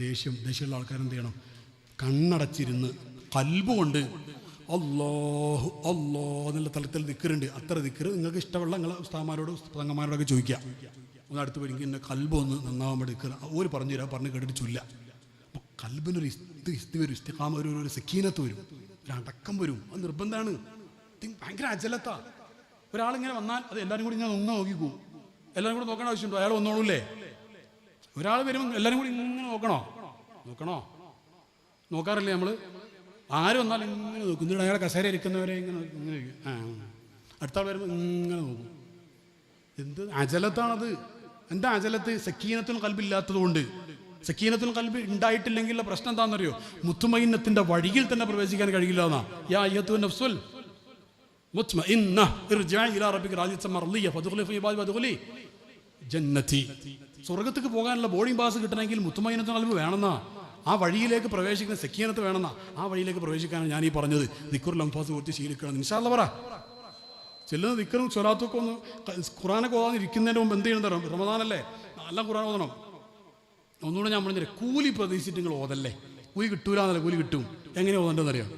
ദേഷ്യം ദേഷ്യമുള്ള ആൾക്കാരെന്ത് ചെയ്യണം? കണ്ണടച്ചിരുന്ന് കൽബുകൊണ്ട് അള്ളാഹു അള്ളാ എന്നുള്ള തലത്തിൽ നിൽക്കുന്നുണ്ട് അത്ര നിൽക്കരുത് നിങ്ങൾക്ക് ഇഷ്ടമുള്ള നിങ്ങളെ ഉസ്താമാരോട് തങ്ങന്മാരോടൊക്കെ ചോദിക്കുക. ഒന്ന് അടുത്ത് പോയി എന്റെ കൽബ് ഒന്ന് നന്നാവാൻ വേണ്ടി നിൽക്കുക. ഒരു പറഞ്ഞു തരാം. പറഞ്ഞ് കേട്ടിട്ട് ചൊല്ല അപ്പോൾ കൽബിനൊരു ഇസ്തി ഇസ്തി വരും. ഇസ്തിഖാമ ഒരു ഒരു സക്കീനത്ത് വരും. ഒരു അടക്കം വരും. അത് നിർബന്ധമാണ് ഭയങ്കര അജലത്താ. ഒരാളിങ്ങനെ വന്നാൽ അത് എല്ലാവരും കൂടി ഞാൻ ഒന്ന് നോക്കിക്കൂ. എല്ലാവരും കൂടി നോക്കേണ്ട ആവശ്യമുണ്ടോ? അയാൾ വന്നോളൂല്ലേ? ഒരാൾ വരുമ്പോൾ എല്ലാവരും കൂടി ഇങ്ങനെ നോക്കണോ? നോക്കണോ? നോക്കാറില്ലേ നമ്മൾ ആരും വന്നാലും ഇങ്ങനെ നോക്കും. എന്നിട്ട് അയാളെ കസേര ഇരിക്കുന്നവരെ ഇങ്ങനെ ഇങ്ങനെ. ആ. അടുത്ത ആൾ വരുമ്പോൾ ഇങ്ങനെ നോക്കും. എന്ത് അജലത്താണത് എന്താ അജലത്ത് സക്കീനത്തിൽ കൽബില്ലാത്തത് കൊണ്ട് സക്കീനത്തിന് കൽബ് ഉണ്ടായിട്ടില്ലെങ്കിൽ പ്രശ്നം എന്താണെന്നറിയോ മുത്തുമൈനത്തിന്റെ വഴിയിൽ തന്നെ പ്രവേശിക്കാൻ കഴിയില്ല എന്നാ. യാ നഫ്സുൽ. മുത്മഇന്ന ഇലാ റബ്ബിക. ഫദ്ഖുലി ഫീ വദ്ഖുലി. ജന്നതി സ്വർഗത്തേക്ക് പോകാനുള്ള ബോർഡിംഗ് പാസ് കിട്ടണമെങ്കിൽ മുത്തുമൈനത്തിന് അളവ് വേണമെന്നാ. ആ വഴിയിലേക്ക് പ്രവേശിക്കുന്ന സെക്കിയനത്ത് വേണമെന്നാ. ആ വഴിയിലേക്ക് പ്രവേശിക്കാനാണ് ഞാൻ ഈ പറഞ്ഞത്. ദിക്കുർ ലംഫാസ് കൊടുത്ത് ശീലിക്കണം നിഷാല്ല പറ. ചെല്ലുന്ന ദിക്കറും സ്വലാത്തൊക്കെ ഒന്ന് ഖുറാനൊക്കെ ഓതാതിരിക്കുന്നതിന് മുമ്പ് എന്ത് ചെയ്യണം റമദാനല്ലേ നല്ല ഖുറാൻ ഓതണം. ഒന്നുകൂടെ ഞാൻ പറഞ്ഞില്ലേ കൂലി പ്രതീക്ഷിച്ചിട്ട് നിങ്ങൾ ഓതല്ലേ? കൂലി കിട്ടൂല കൂലി കിട്ടും. എങ്ങനെ ഓതേണ്ടതെന്നറിയാം?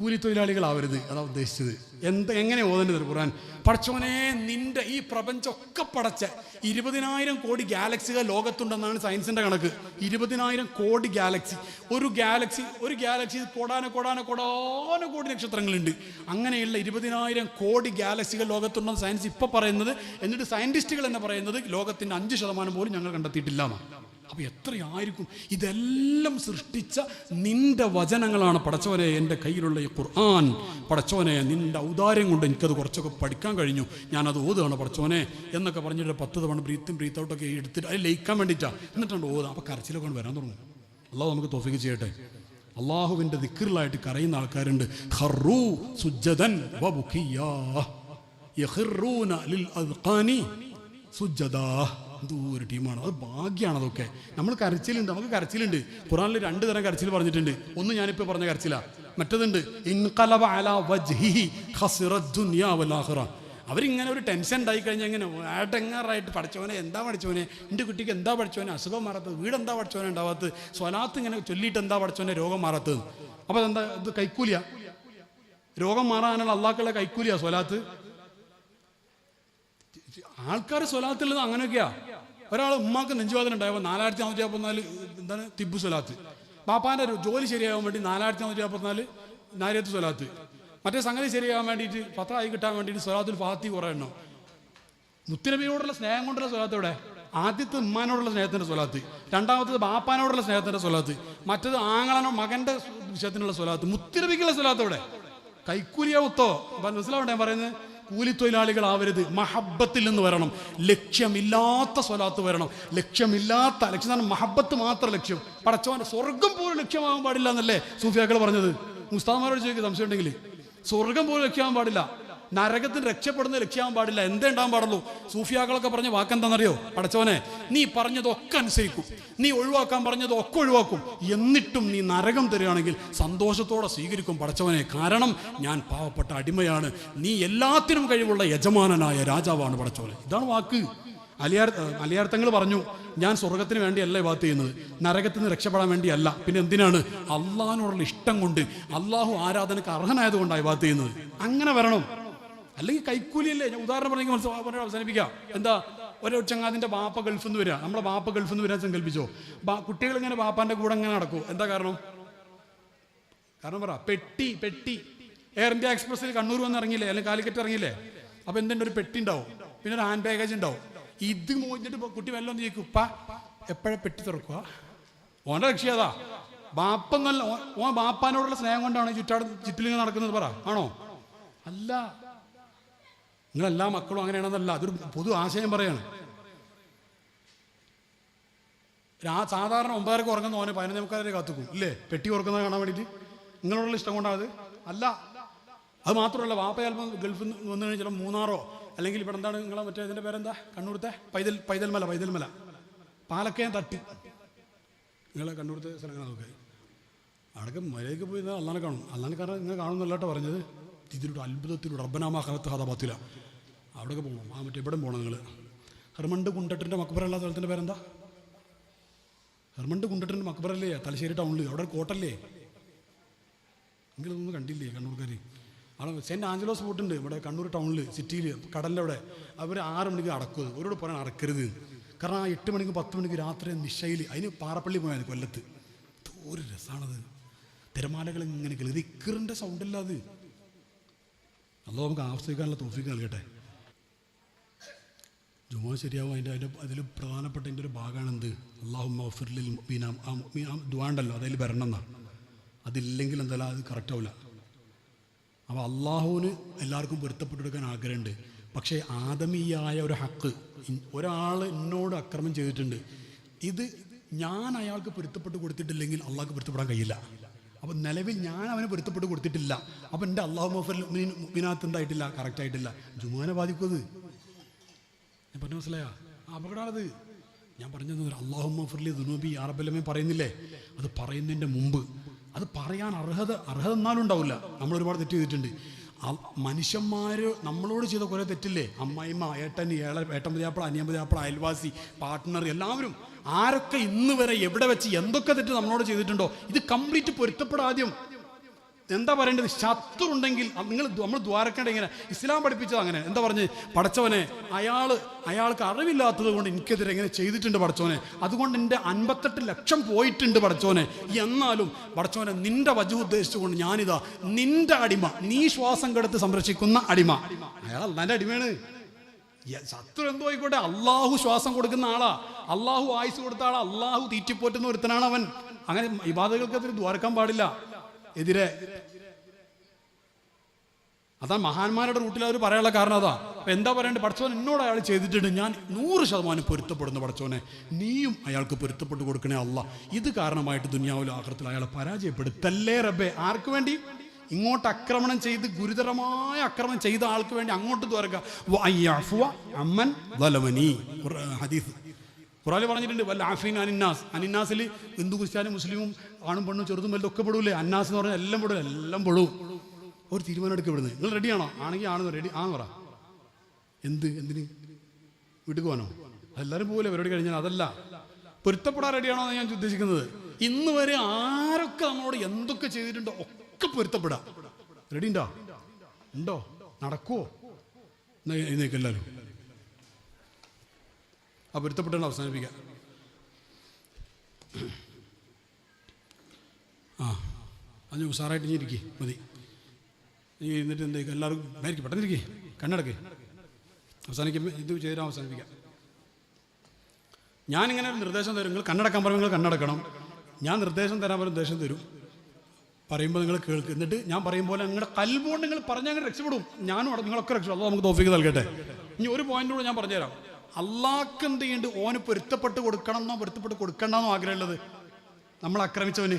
കൂലി തൊഴിലാളികളാവരുത് അതാ ഉദ്ദേശിച്ചത്. എന്ത് എങ്ങനെ ഓതേണ്ടത് ഖുർആൻ? പടച്ചോനെ നിന്റെ ഈ പ്രപഞ്ചമൊക്കെ പടച്ച ഇരുപതിനായിരം കോടി ഗാലക്സികൾ ലോകത്തുണ്ടെന്നാണ് സയൻസിന്റെ കണക്ക്. ഇരുപതിനായിരം കോടി ഗാലക്സി. ഒരു ഗാലക്സി ഒരു ഗാലക്സി കോടാന കോടാന കോടാന കോടി നക്ഷത്രങ്ങളുണ്ട്. അങ്ങനെയുള്ള ഇരുപതിനായിരം കോടി ഗാലക്സികൾ ലോകത്തുണ്ടെന്ന് സയൻസ് ഇപ്പൊ പറയുന്നത്. എന്നിട്ട് സയന്റിസ്റ്റുകൾ എന്ന് പറയുന്നത് ലോകത്തിന്റെ അഞ്ച് ശതമാനം പോലും ഞങ്ങൾ കണ്ടെത്തിയിട്ടില്ല എന്നാണ്. അപ്പൊ എത്രയായിരിക്കും? ഇതെല്ലാം സൃഷ്ടിച്ച നിന്റെ വചനങ്ങളാണ്. പടച്ചവനെ എന്റെ കയ്യിലുള്ള ഈ ഖുർആൻ. പടച്ചവനെ നിന്റെ ഔദാര്യം കൊണ്ട് എനിക്കത് കുറച്ചൊക്കെ പഠിക്കാൻ കഴിഞ്ഞു. ഞാനത് ഓതുകയാണ് പടച്ചവനെ എന്നൊക്കെ പറഞ്ഞിട്ട് പത്ത് തവണ ബ്രീത്തും ബ്രീത്ത് ഔട്ടൊക്കെ എടുത്തിട്ട് അത് ലയിക്കാൻ വേണ്ടിയിട്ടാണ് എന്നിട്ടാണ് ഓതാം. അപ്പോൾ കരച്ചിലൊക്കെ കൊണ്ട് വരാൻ തുടങ്ങും. അള്ളാഹു നമുക്ക് തോഫിക്ക് ചെയ്യട്ടെ. അള്ളാഹുവിന്റെ ദിക്കറിലായിട്ട് കരയുന്ന ആൾക്കാരുണ്ട്. ഖറൂ സുജ്ജദൻ വബുഖിയ്യാ. എന്തോ ഒരു ടീമാണ്. അത് ഭാഗ്യമാണ് അതൊക്കെ. നമ്മൾ കരച്ചിലുണ്ട് നമുക്ക് കരച്ചിലുണ്ട്. ഖുറാനിൽ രണ്ട് തരം കരച്ചിൽ പറഞ്ഞിട്ടുണ്ട്. ഒന്ന് ഞാനിപ്പോൾ പറഞ്ഞ കരച്ചിലാ. മറ്റതുണ്ട് ഇൻഖലബ അലാ വജ്ഹിഹി ദുനിയാ അവരിങ്ങനെ ഒരു ടെൻഷൻ ഉണ്ടായി കഴിഞ്ഞാൽ ഇങ്ങനെ ഏട്ടെങ്ങാറായിട്ട് പഠിച്ചവനെ എന്താ പഠിച്ചവനെ? എന്റെ കുട്ടിക്ക് എന്താ പഠിച്ചവനെ? അസുഖം മാറാത്തത് വീട് എന്താ പഠിച്ചവനെ ഉണ്ടാവാത്തത്? സ്വലാത്ത് ഇങ്ങനെ ചൊല്ലിയിട്ട് എന്താ പഠിച്ചവനെ? രോഗം മാറാത്തത്. അപ്പോൾ അതെന്താ? ഇത് കൈക്കൂലിയ. രോഗം മാറാനുള്ള അള്ളാക്കുള്ള കൈക്കൂലിയാ സ്വലാത്ത്. ആൾക്കാർ സ്വലാത്തുള്ളത് അങ്ങനെയൊക്കെയാ. ഒരാൾ ഉമ്മാക്ക് നെഞ്ചുവാദന ഉണ്ടായപ്പോൾ നാലായിരത്തി നാനൂറ്റി നാൽപ്പത്തിനാല് എന്താണ് തിബു സ്വലാത്ത്. പാപ്പാന്റെ ജോലി ശരിയാകാൻ വേണ്ടി നാലായിരത്തി നാനൂറ്റി നാൽപ്പത്തിനാല് നാരിയത്ത് സ്വലാത്ത്. മറ്റേ സംഗതി ശരിയാകാൻ വേണ്ടിയിട്ട് പത്രമായി കിട്ടാൻ വേണ്ടിയിട്ട് സ്വലാത്തിൽ ഫാത്തി കുറേ എണ്ണം. മുത്തുനബിയോടുള്ള സ്നേഹം കൊണ്ടുള്ള സ്വലാത്ത് ഇവിടെ ആദ്യത്തെ ഉമ്മാനോടുള്ള സ്നേഹത്തിന്റെ സ്വലാത്ത്. രണ്ടാമത്തത് ബാപ്പാനോടുള്ള സ്നേഹത്തിന്റെ സ്വലാത്ത്. മറ്റത് ആങ്ങളനോ മകന്റെ വിഷയത്തിനുള്ള സ്വലാത്ത്. മുത്തുനബിക്കുള്ള സ്വലാത്ത് ഇവിടെ മനസ്സിലാവണ്ടേ ഞാൻ പറയുന്നത്? കൂലിത്തൊഴിലാളികളാവരുത്. മഹബത്തിൽ നിന്ന് വരണം. ലക്ഷ്യമില്ലാത്ത സ്വലാത്ത് വരണം. ലക്ഷ്യമില്ലാത്ത ലക്ഷ്യം എന്ന് മഹബത്ത് മാത്രം ലക്ഷ്യം. പടച്ചവന്റെ സ്വർഗം പോലും ലക്ഷ്യമാകാൻ പാടില്ല എന്നല്ലേ സൂഫിയാക്കൾ പറഞ്ഞത്? മുസ്താമാരോട് ചോദിക്കുക സംശയം ഉണ്ടെങ്കിൽ സ്വർഗം പോലും ലക്ഷ്യമാകാൻ പാടില്ല. നരകത്തിന് രക്ഷപ്പെടുന്ന ലക്ഷ്യമാകാൻ പാടില്ല. എന്തേ ഉണ്ടാകാൻ പാടുള്ളൂ? സൂഫിയാക്കളൊക്കെ പറഞ്ഞ വാക്കെന്താണെന്നറിയോ? പടച്ചവനെ നീ പറഞ്ഞതൊക്കെ അനുസരിക്കും. നീ ഒഴിവാക്കാൻ പറഞ്ഞതൊക്കെ ഒഴിവാക്കും. എന്നിട്ടും നീ നരകം തരികയാണെങ്കിൽ സന്തോഷത്തോടെ സ്വീകരിക്കും പടച്ചവനെ. കാരണം ഞാൻ പാവപ്പെട്ട അടിമയാണ്. നീ എല്ലാത്തിനും കഴിവുള്ള യജമാനനായ രാജാവാണ് പടച്ചവനെ. ഇതാണ് വാക്ക്. അലിയാർ അലിയാർത്ഥങ്ങൾ പറഞ്ഞു ഞാൻ സ്വർഗത്തിന് വേണ്ടിയല്ല ബാത്ത് ചെയ്യുന്നത്. നരകത്തിൽ നിന്ന് രക്ഷപ്പെടാൻ വേണ്ടിയല്ല. പിന്നെ എന്തിനാണ്? അള്ളാഹിനോടുള്ള ഇഷ്ടം കൊണ്ട് അള്ളാഹു ആരാധനക്ക് അർഹനായതുകൊണ്ടാണ് ബാത്ത് ചെയ്യുന്നത്. അങ്ങനെ വരണം. അല്ലെങ്കിൽ കൈക്കൂലിയല്ലേ? ഞാൻ ഉദാഹരണം പറഞ്ഞെങ്കിൽ മനസ്സിലാ- പറഞ്ഞ് അവസാനിപ്പിക്കാം. എന്താ? ഒരു ചങ്ങാതിന്റെ ബാപ്പ ഗൾഫിൽ നിന്ന് വരിക. നമ്മളെ ബാപ്പ ഗൾഫിൽ നിന്ന് വരാൻ സങ്കല്പിച്ചോ? ബാ- കുട്ടികൾ ഇങ്ങനെ ബാപ്പാന്റെ കൂടെ ഇങ്ങനെ നടക്കൂ. എന്താ കാരണം? കാരണം പറ പെട്ടി പെട്ടി. എയർ ഇന്ത്യ എക്സ്പ്രസ്സിൽ കണ്ണൂർ വന്ന് ഇറങ്ങിയില്ലേ? അല്ലെങ്കിൽ കാലിക്കറ്റ് ഇറങ്ങിയില്ലേ? അപ്പൊ എന്തുണ്ട്? ഒരു പെട്ടി ഉണ്ടാവും. പിന്നെ ഒരു ഹാൻഡ് ബാഗേജ് ഉണ്ടാവും. ഇത് മോഞ്ഞിട്ട് കുട്ടി വല്ലതും ചോദിക്കും ഉപ്പ എപ്പോഴാ പെട്ടി തുറക്കുക? ഓന്റെ ലക്ഷ്യതാ ബാപ്പെന്നല്ല ഓ- ഓൻ ബാപ്പാനോടുള്ള സ്നേഹം കൊണ്ടാണ് ചുറ്റാട് ചുറ്റിലിങ്ങനെ നടക്കുന്നത് പറ. ആണോ? അല്ല. നിങ്ങളെല്ലാ മക്കളും അങ്ങനെയാണെന്നല്ല അതൊരു പൊതു ആശയം പറയാണ്. ആ സാധാരണ ഒമ്പതരക്ക് ഉറങ്ങുന്ന ഓനെ പതിനൊന്നേ മുക്കാലരെ കാത്തുക്കും. ഇല്ലേ? പെട്ടി ഉറക്കുന്നത് കാണാൻ വേണ്ടിയിട്ട്. നിങ്ങളോടുള്ള ഇഷ്ടം കൊണ്ടാണ് അത്? അല്ല. അത് മാത്രമല്ല വാപ്പ ഗൾഫിൽ നിന്ന് വന്നു കഴിഞ്ഞാൽ മൂന്നാറോ അല്ലെങ്കിൽ ഇവിടെ എന്താണ് നിങ്ങളെ മറ്റേ ഇതിന്റെ പേരെന്താ? കണ്ണൂർത്തെ പൈതൽ പൈതൽമല പൈതൽമല. പാലക്കയം തട്ടി. നിങ്ങളെ കണ്ണൂർത്തെ സ്ഥലങ്ങൾ നോക്കുക. അവിടെയൊക്കെ മലയിലേക്ക് പോയി അള്ളാനെ കാണും. അള്ളാനെ കാരണം നിങ്ങൾ കാണുന്നല്ലാട്ടോ പറഞ്ഞത്. ഇതിലൂടെ അത്ഭുതത്തിലൂടെ. റബ്ബനാമാഹത്ത് ഹതാപത്തില അവിടെയൊക്കെ പോകണം ആ മറ്റേ ഇവിടെ പോകണം നിങ്ങൾ ഹെർമണ്ട് കുണ്ടട്ടിന്റെ മക്കബറുള്ള സ്ഥലത്തിന്റെ പേരെന്താ? ഹെർമണ്ട് മക്ബറ മക്ബറല്ലേ തലശ്ശേരി ടൗണിൽ അവിടെ കോട്ടല്ലേ? നിങ്ങളൊന്നും കണ്ടില്ലേ കണ്ണൂർക്കാർ അവിടെ സെന്റ് ആഞ്ചലോസ് ബോട്ടുണ്ട്. ഇവിടെ കണ്ണൂർ ടൗണിൽ സിറ്റിയിൽ കടലിന്റെ അവിടെ. അവർ ആറ് മണിക്ക് അടക്കും. അത്. അവരോട് പറയാൻ അടക്കരുത്. കാരണം ആ എട്ട് മണിക്ക് പത്ത് മണിക്ക് രാത്രി നിശയിൽ അതിന് പാറപ്പള്ളി പോയാൽ കൊല്ലത്ത്. ഒരു രസമാണത് തിരമാലകൾ ഇങ്ങനെ കേൾക്കും ഇക്കറിന്റെ സൗണ്ടല്ല അത്. അല്ലോ നമുക്ക് ആസ്വദിക്കാനുള്ള തോഫിക്ക് നൽകട്ടെ. ജുമാ ശരിയാവും. അതിന്റെ അതിന്റെ അതിൽ പ്രധാനപ്പെട്ട ഒരു ഭാഗമാണ് എന്ത് അള്ളാഹു മഫിർലിൽ മീനാം ആ മീനാം ദ്വാണ്ടല്ലോ അതിൽ വരണം എന്നാണ് അതില്ലെങ്കിൽ എന്തായാലും അത് കറക്റ്റ് ആവില്ല അപ്പോൾ അള്ളാഹുവിന് എല്ലാവർക്കും പൊരുത്തപ്പെട്ടെടുക്കാൻ ആഗ്രഹമുണ്ട്. പക്ഷേ ആദമീയായ ഒരു ഹക്ക് ഒരാൾ എന്നോട് അക്രമം ചെയ്തിട്ടുണ്ട്. ഇത് ഞാൻ അയാൾക്ക് പൊരുത്തപ്പെട്ട് കൊടുത്തിട്ടില്ലെങ്കിൽ അള്ളാഹ്ക്ക് പൊരുത്തപ്പെടാൻ കഴിയില്ല. അപ്പം നിലവിൽ ഞാൻ അവന് പൊരുത്തപ്പെട്ട് കൊടുത്തിട്ടില്ല. അപ്പം എന്റെ അള്ളാഹു മഫൽ മീനാത്ത് എന്തായിട്ടില്ല? കറക്റ്റായിട്ടില്ല ജുമാനെ ബാധിക്കും ഞാൻ പറഞ്ഞു മനസ്സിലായോ? അപകടമാണത്. ഞാൻ പറഞ്ഞത് അള്ളാഹു മഫർലി ദുനൂബി അറബലമേ പറയുന്നില്ലേ? അത് പറയുന്നതിന്റെ മുമ്പ്. അത് പറയാൻ അർഹത അർഹത എന്നാലും ഉണ്ടാവില്ല. നമ്മൾ ഒരുപാട് തെറ്റ് ചെയ്തിട്ടുണ്ട്. മനുഷ്യന്മാർ നമ്മളോട് ചെയ്ത കുറെ തെറ്റില്ലേ? അമ്മായിമ്മ ഏട്ടൻ ഏള ഏട്ടൻ പതിയാപ്പള അനിയൻ പതിയാപ്പള അയൽവാസി പാർട്ട്ണർ എല്ലാവരും. ആരൊക്കെ ഇന്ന് വരെ എവിടെ വെച്ച് എന്തൊക്കെ തെറ്റ് നമ്മളോട് ചെയ്തിട്ടുണ്ടോ? ഇത് കംപ്ലീറ്റ് പൊരുത്തപ്പെടാദ്യം എന്താ പറയേണ്ടത്? ശത്രു ഉണ്ടെങ്കിൽ നിങ്ങൾ നമ്മൾ ദ്വാരക്കേണ്ട ഇങ്ങനെ ഇസ്ലാം പഠിപ്പിച്ചത് അങ്ങനെ. എന്താ പറഞ്ഞ്? പഠിച്ചവനെ അയാൾ അയാൾക്ക് അറിവില്ലാത്തത് കൊണ്ട് എനിക്കെതിരെ എങ്ങനെ ചെയ്തിട്ടുണ്ട് പഠിച്ചവനെ. അതുകൊണ്ട് എന്റെ അൻപത്തെട്ട് ലക്ഷം പോയിട്ടുണ്ട് പഠിച്ചവനെ. എന്നാലും പഠിച്ചവനെ നിന്റെ വജു ഉദ്ദേശിച്ചുകൊണ്ട് ഞാനിതാ നിന്റെ അടിമ നീ ശ്വാസം കെടുത്ത് സംരക്ഷിക്കുന്ന അടിമ. അയാൾ അല്ലാന്റെ അടിമയാണ്. ശത്രു എന്തോ ആയിക്കോട്ടെ? അള്ളാഹു ശ്വാസം കൊടുക്കുന്ന ആളാ. അള്ളാഹു ആയുസ് കൊടുത്ത ആളാ. അള്ളാഹു തീറ്റിപ്പോറ്റുന്ന ഒരുത്തനാണ് അവൻ അങ്ങനെ ഇബാദകൾക്കെതിരെ ദ്വാരക്കാൻ പാടില്ല. എതിരെ. അതാ മഹാന്മാരുടെ റൂട്ടിൽ അവർ പറയാനുള്ള കാരണം അതാ. അപ്പൊ എന്താ പറയേണ്ടത് പഠിച്ചവൻ എന്നോട് അയാൾ ചെയ്തിട്ടുണ്ട്. ഞാൻ നൂറ് ശതമാനം പൊരുത്തപ്പെടുന്നു പഠിച്ചവനെ നീയും അയാൾക്ക് പൊരുത്തപ്പെട്ട് കൊടുക്കണേ അല്ല. ഇത് കാരണമായിട്ട് ദുനിയാവിലും ആഹ്ത്തിൽ അയാളെ പരാജയപ്പെടുത്തല്ലേ റബ്ബേ? ആർക്ക് വേണ്ടി? ഇങ്ങോട്ട് ആക്രമണം ചെയ്ത് ഗുരുതരമായ ആക്രമണം ചെയ്ത ആൾക്ക് വേണ്ടി അങ്ങോട്ട് തുറക്കുക അമ്മൻ ഹദീസ്. ഖുറാൽ പറഞ്ഞിട്ടുണ്ട് വല്ല ആഫീൻ അനിന്നാസ്. അനിന്നാസിൽ ഹിന്ദു ക്രിസ്ത്യാനും മുസ്ലിമും ആണും പെണ്ണും ചെറുതും വല്ലതും ഒക്കെ പെടൂലേ? അന്നാസ് എന്ന് പറഞ്ഞാൽ എല്ലാം പെടും എല്ലാം പെടും. ഒരു തീരുമാനം എടുക്കുക ഇവിടുന്ന്. നിങ്ങൾ റെഡിയാണോ ആണെങ്കിൽ ആണെന്ന് റെഡി ആന്ന് പറ. എന്ത്? എന്തിന്? വീട്ടിൽ പോകാനോ? അതെല്ലാവരും പോകില്ല പരിപാടി കഴിഞ്ഞാൽ? അതല്ല. പൊരുത്തപ്പെടാൻ റെഡിയാണോ എന്ന് ഞാൻ ഉദ്ദേശിക്കുന്നത്. ഇന്ന് വരെ ആരൊക്കെ നമ്മളോട് എന്തൊക്കെ ചെയ്തിട്ടുണ്ടോ ഒക്കെ പൊരുത്തപ്പെടാം. റെഡി ഉണ്ടോ? ഉണ്ടോ? നടക്കുവോ? എഴുന്നേക്ക് എല്ലാവരും. ആ പൊരുത്തപ്പെട്ടാണ് അവസാനിപ്പിക്കുക ആ അത് ഉഷാറായിട്ട് ഇനി ഇരിക്കേ. മതി. നീ എന്നിട്ട് എന്തേ എല്ലാവർക്കും ആയിരിക്കും പെട്ടെന്ന് ഇരിക്കേ. കണ്ണടക്ക്. അവസാനിക്കുമ്പോൾ ഇത് ചെയ്താൽ അവസാനിപ്പിക്കാം. ഞാനിങ്ങനെ ഒരു നിർദ്ദേശം തരും. നിങ്ങൾ കണ്ണടക്കാൻ പറയുമ്പോൾ നിങ്ങൾ കണ്ണടക്കണം. ഞാൻ നിർദ്ദേശം തരാൻ പറയും നിർദ്ദേശം തരും. പറയുമ്പോൾ നിങ്ങൾ കേൾക്കും. എന്നിട്ട് ഞാൻ പറയും പോലെ നിങ്ങളുടെ കൽബോണ്ട് നിങ്ങൾ പറഞ്ഞാൽ അങ്ങനെ രക്ഷപ്പെടും. ഞാനും നിങ്ങളൊക്കെ രക്ഷപ്പെടും. അത് നമുക്ക് തോഫിക്ക് നൽകട്ടെ. ഇനി ഒരു പോയിന്റ് കൂടെ ഞാൻ പറഞ്ഞുതരാം. അള്ളാഹ്ക്ക് എന്ത് ചെയ്യുന്നുണ്ട് ഓന് പൊരുത്തപ്പെട്ട് കൊടുക്കണം എന്നോ പൊരുത്തപ്പെട്ട് കൊടുക്കണ്ടെന്നോ ആഗ്രഹമുള്ളത്? നമ്മൾ ആക്രമിച്ചവന്.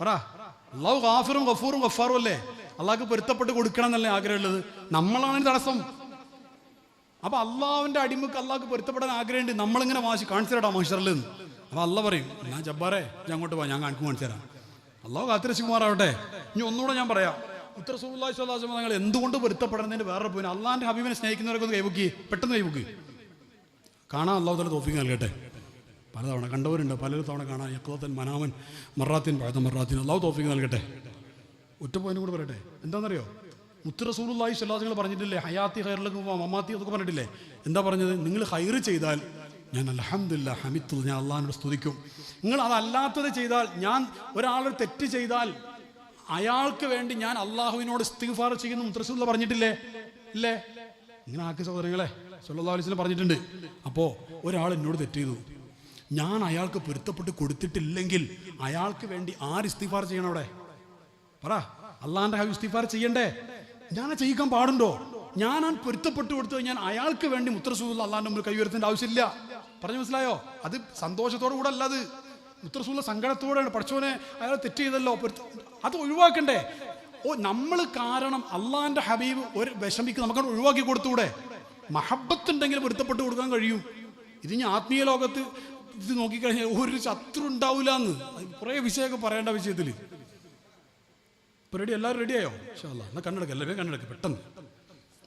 പറ. അള്ളാഹു ഗാഫിറും ഗഫൂറും ഗഫാറും അല്ലേ? അള്ളാഹ്ക്ക് പൊരുത്തപ്പെട്ട് കൊടുക്കണം എന്നല്ലേ ആഗ്രഹമുള്ളത്? നമ്മളാണ് തടസ്സം. അപ്പൊ അള്ളാഹുവിന്റെ അടിമക്ക് അള്ളാഹ്ക്ക് പൊരുത്തപ്പെടാൻ ആഗ്രഹമുണ്ട്. നമ്മളിങ്ങനെ വാശി കാണിച്ചു തരാം മനുഷ്യരിൽ നിന്ന്. അപ്പൊ അല്ല പറയും ഞാൻ ജബ്ബാറേ ഞാൻ അങ്ങോട്ട് പോവാം ഞാൻ കാണിക്കും കാണിച്ചു തരാം അള്ളാഹു കാത്തിരശികുമാറാവട്ടെ ഇനി ഒന്നുകൂടെ ഞാൻ പറയാം. ഉത്തര ഉത്തരസുല്ലാസ്വല്ലാസ് നിങ്ങൾ എന്തുകൊണ്ട് പൊരുത്തപ്പെടുന്നതിന്റെ വേറെ പോയി അള്ളാഹിന്റെ ഹബീബിനെ സ്നേഹിക്കുന്നവരൊക്കെ ഒന്ന് കൈവക്കി പെട്ടെന്ന് കൈബുക്കി കാണാൻ അള്ളാഹു തന്നെ തോഫിക്ക് നൽകട്ടെ. പലതവണ കണ്ടവരുണ്ട്. പല തവണ കാണാൻ യക്കോത്തൻ മനാമൻ മറാത്തിൻ പഴത്ത മറാത്തിൻ. അള്ളാഹു തോഫിക്ക് നൽകട്ടെ. ഒറ്റ പോയിന്റ് കൂടെ പറയട്ടെ. എന്താണെന്നറിയോ മുത്ത് റസൂലുള്ളാഹി സ്വല്ലാസുകൾ പറഞ്ഞിട്ടില്ലേ? ഹയാത്തി ഹൈറിലേക്ക് മമാത്തി അതൊക്കെ പറഞ്ഞിട്ടില്ലേ? എന്താ പറഞ്ഞത്? നിങ്ങൾ ഹൈർ ചെയ്താൽ ഞാൻ അലഹമില്ല ഹമിത്തു ഞാൻ അള്ളാഹിനോട് സ്തുതിക്കും. നിങ്ങൾ അതല്ലാത്തത് ചെയ്താൽ ഞാൻ ഒരാളൊരു തെറ്റ് ചെയ്താൽ അയാൾക്ക് വേണ്ടി ഞാൻ അള്ളാഹുവിനോട് ഇസ്തിഫാർ ചെയ്യുന്നു. മുത്ത് റസൂലുള്ള പറഞ്ഞിട്ടില്ലേ? ഇല്ലേ? ഇങ്ങനെ ആക്കി സഹോദരങ്ങളെ. സല്ലല്ലാഹു അലൈഹി വസല്ലം പറഞ്ഞിട്ടുണ്ട്. അപ്പോൾ ഒരാൾ എന്നോട് തെറ്റ് ചെയ്തു. ഞാൻ അയാൾക്ക് പൊരുത്തപ്പെട്ട് കൊടുത്തിട്ടില്ലെങ്കിൽ അയാൾക്ക് വേണ്ടി ആര് ഇസ്തിഗ്ഫാർ ചെയ്യണം അവിടെ? പറ. അള്ളാന്റെ ഹബീബ് ഇസ്തിഫാർ ചെയ്യണ്ടേ? ഞാൻ ചെയ്യിക്കാൻ പാടുണ്ടോ? ഞാൻ ആ പൊരുത്തപ്പെട്ട് കൊടുത്തു ഞാൻ അയാൾക്ക് വേണ്ടി മുത്രസൂല അള്ളാന്റെ മുമ്പിൽ കൈവരുത്തേണ്ട ആവശ്യമില്ല. പറഞ്ഞു മനസ്സിലായോ? അത് സന്തോഷത്തോടു കൂടെ അല്ല അത്. മുത്രസൂല സങ്കടത്തോടെയാണ്. പഠിച്ചോനെ അയാൾ തെറ്റ് ചെയ്തല്ലോ. അത് ഒഴിവാക്കണ്ടേ? ഓ നമ്മൾ കാരണം അള്ളാന്റെ ഹബീബ് ഒരു വിഷമിക്ക് നമുക്ക് ഒഴിവാക്കി കൊടുത്തൂടെ മഹബത്തുണ്ടെങ്കിൽ പൊരുത്തപ്പെട്ട് കൊടുക്കാൻ കഴിയും. ഇത് ഇനി ആത്മീയ ലോകത്ത് ഇത് നോക്കിക്കഴിഞ്ഞാൽ ഒരു ശത്രു ഉണ്ടാവില്ല എന്ന് കുറേ വിഷയമൊക്കെ പറയേണ്ട വിഷയത്തിൽ ഇപ്പം റെഡി എല്ലാവരും റെഡിയായോ ഷാല്ല എന്നാൽ കണ്ണടക്ക് എല്ലാവരും കണ്ണടക്ക് പെട്ടെന്ന്.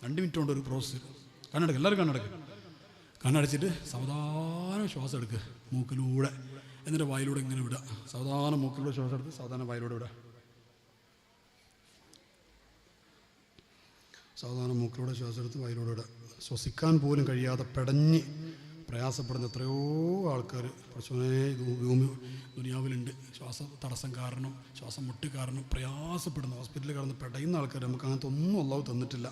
രണ്ട് മിനിറ്റ് കൊണ്ട് ഒരു പ്രോസസ്സ് കണ്ണടക്ക് എല്ലാവരും കണ്ണടക്ക്. കണ്ണടച്ചിട്ട് സാവധാനം ശ്വാസം എടുക്കുക മൂക്കിലൂടെ. എന്നിട്ട് വായിലൂടെ ഇങ്ങനെ വിടുക. സാധാരണ മൂക്കിലൂടെ ശ്വാസം എടുത്ത് സാധാരണ വായിലൂടെ വിടുക. സാധാരണ മൂക്കിലൂടെ ശ്വാസമെടുത്ത് വയലൂടെ ശ്വസിക്കാൻ പോലും കഴിയാതെ പെടഞ്ഞ് പ്രയാസപ്പെടുന്ന എത്രയോ ആൾക്കാർ. പശുവിനെ ഭൂമി ദുനിയാവിലുണ്ട്. ശ്വാസ തടസ്സം കാരണം ശ്വാസം മുട്ടി കാരണം പ്രയാസപ്പെടുന്ന. ഹോസ്പിറ്റലിൽ കിടന്ന് പെടയുന്ന ആൾക്കാർ നമുക്ക് അങ്ങനത്തെ ഒന്നും അള്ളാഹു തന്നിട്ടില്ല.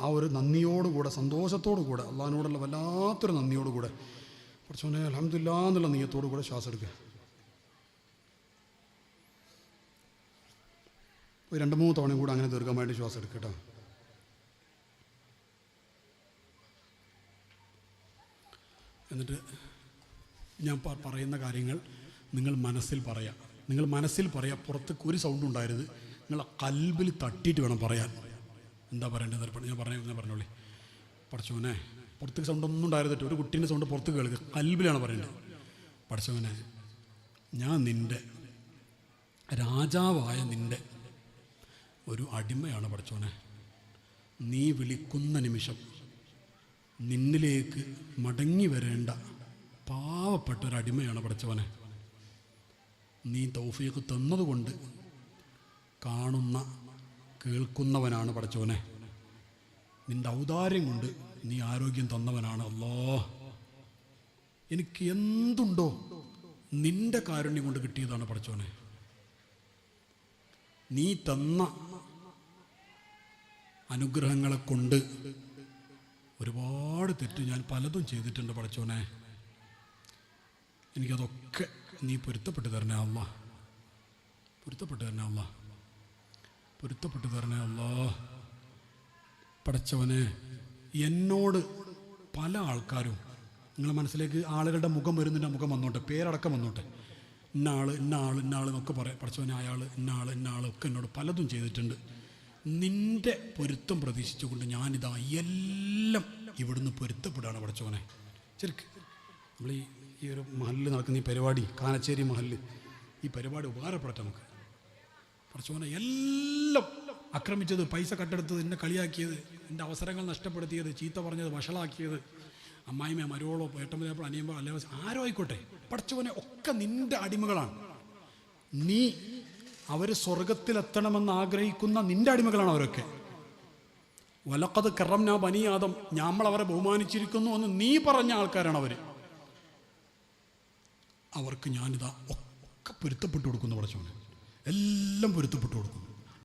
ആ ഒരു നന്ദിയോടുകൂടെ സന്തോഷത്തോടു കൂടെ അള്ളാഹിനോടുള്ള വല്ലാത്തൊരു നന്ദിയോടുകൂടെ. പശുവിനെ അലഹമില്ല എന്നുള്ള നീയത്തോടു കൂടെ ശ്വാസം എടുക്കുക ഒരു രണ്ട് മൂന്ന് തവണയും കൂടെ അങ്ങനെ ദീർഘമായിട്ട് ശ്വാസം എടുക്കുക എന്നിട്ട് ഞാൻ പറയുന്ന കാര്യങ്ങൾ നിങ്ങൾ മനസ്സിൽ പറയാം. നിങ്ങൾ മനസ്സിൽ പറയാം പുറത്തേക്ക് ഒരു സൗണ്ട് ഉണ്ടായിരുന്നത് നിങ്ങൾ കൽബിൽ തട്ടിയിട്ട് വേണം പറയാൻ. എന്താ പറയേണ്ടത്? ഞാൻ പറഞ്ഞു ഞാൻ പറഞ്ഞോളി. പഠിച്ചവനെ പുറത്തേക്ക് സൗണ്ട് ഒന്നും ഉണ്ടായിരുന്നിട്ട് ഒരു കുട്ടീന്റെ സൗണ്ട് പുറത്ത് കേൾക്കുക കൽബിലാണ് പറയേണ്ടത്. പഠിച്ചവനെ ഞാൻ നിന്റെ രാജാവായ നിന്റെ ഒരു അടിമയാണ് പഠിച്ചവനെ. നീ വിളിക്കുന്ന നിമിഷം നിന്നിലേക്ക് മടങ്ങി വരേണ്ട പാവപ്പെട്ട ഒരു അടിമയാണ് പഠിച്ചവനെ നീ തൗഫീഖ് തന്നതുകൊണ്ട് കാണുന്ന കേൾക്കുന്നവനാണ് പഠിച്ചവനെ നിന്റെ ഔദാര്യം കൊണ്ട് നീ ആരോഗ്യം തന്നവനാണ് അല്ലോ എനിക്ക് എന്തുണ്ടോ നിന്റെ കാരുണ്യം കൊണ്ട് കിട്ടിയതാണ് പഠിച്ചവനെ നീ തന്ന അനുഗ്രഹങ്ങളെ കൊണ്ട് ഒരുപാട് തെറ്റ് ഞാൻ പലതും ചെയ്തിട്ടുണ്ട് പഠിച്ചോനെ എനിക്കതൊക്കെ നീ പൊരുത്തപ്പെട്ട് തരണേ അല്ല പൊരുത്തപ്പെട്ട് തരണേ അല്ല പൊരുത്തപ്പെട്ട് തരണേ അല്ല പഠിച്ചവനെ എന്നോട് പല ആൾക്കാരും നിങ്ങളെ മനസ്സിലേക്ക് ആളുകളുടെ മുഖം വരുന്നതിന്റെ മുഖം വന്നോട്ടെ പേരടക്കം വന്നോട്ടെ. ഇന്ന ആൾ ഇന്ന ആൾ ഇന്ന ആൾ എന്നൊക്കെ പറയാം. പഠിച്ചവനെ അയാൾ ഇന്ന ആൾ ഇന്ന ആൾ ഒക്കെ എന്നോട് പലതും ചെയ്തിട്ടുണ്ട്. നിന്റെ പൊരുത്തം പ്രതീക്ഷിച്ചുകൊണ്ട് ഞാനിതാ എല്ലാം ഇവിടുന്ന് പൊരുത്തപ്പെടുകയാണ് പഠിച്ചോനെ ശരിക്ക് നമ്മൾ ഈ ഈ ഒരു മഹലിൽ നടക്കുന്ന ഈ പരിപാടി കാനച്ചേരി മഹലിൽ ഈ പരിപാടി ഉപകാരപ്പെടട്ടെ നമുക്ക്. പഠിച്ചോനെ എല്ലാം ആക്രമിച്ചത് പൈസ കട്ടെടുത്തത് എന്നെ കളിയാക്കിയത് എന്റെ അവസരങ്ങൾ നഷ്ടപ്പെടുത്തിയത് ചീത്ത പറഞ്ഞത് വഷളാക്കിയത് അമ്മായിമേ മരുവോളോ ഏട്ടമ്പതിയപ്പോൾ അനിയമ്പോ അല്ലെ ആരോ ആയിക്കോട്ടെ. പഠിച്ചവനെ ഒക്കെ നിന്റെ അടിമകളാണ്. നീ അവർ സ്വർഗത്തിലെത്തണമെന്ന് ആഗ്രഹിക്കുന്ന നിന്റെ അടിമകളാണ് അവരൊക്കെ. വലക്കത് കറംന ബനിയാദം നമ്മൾ അവരെ ബഹുമാനിച്ചിരിക്കുന്നു എന്ന് നീ പറഞ്ഞ ആൾക്കാരാണ് അവർ അവർക്ക് ഞാനിതാ ഒക്കെ പൊരുത്തപ്പെട്ടു കൊടുക്കുന്നു പഠിച്ചവനെ എല്ലാം പൊരുത്തപ്പെട്ടു കൊടുക്കുന്നു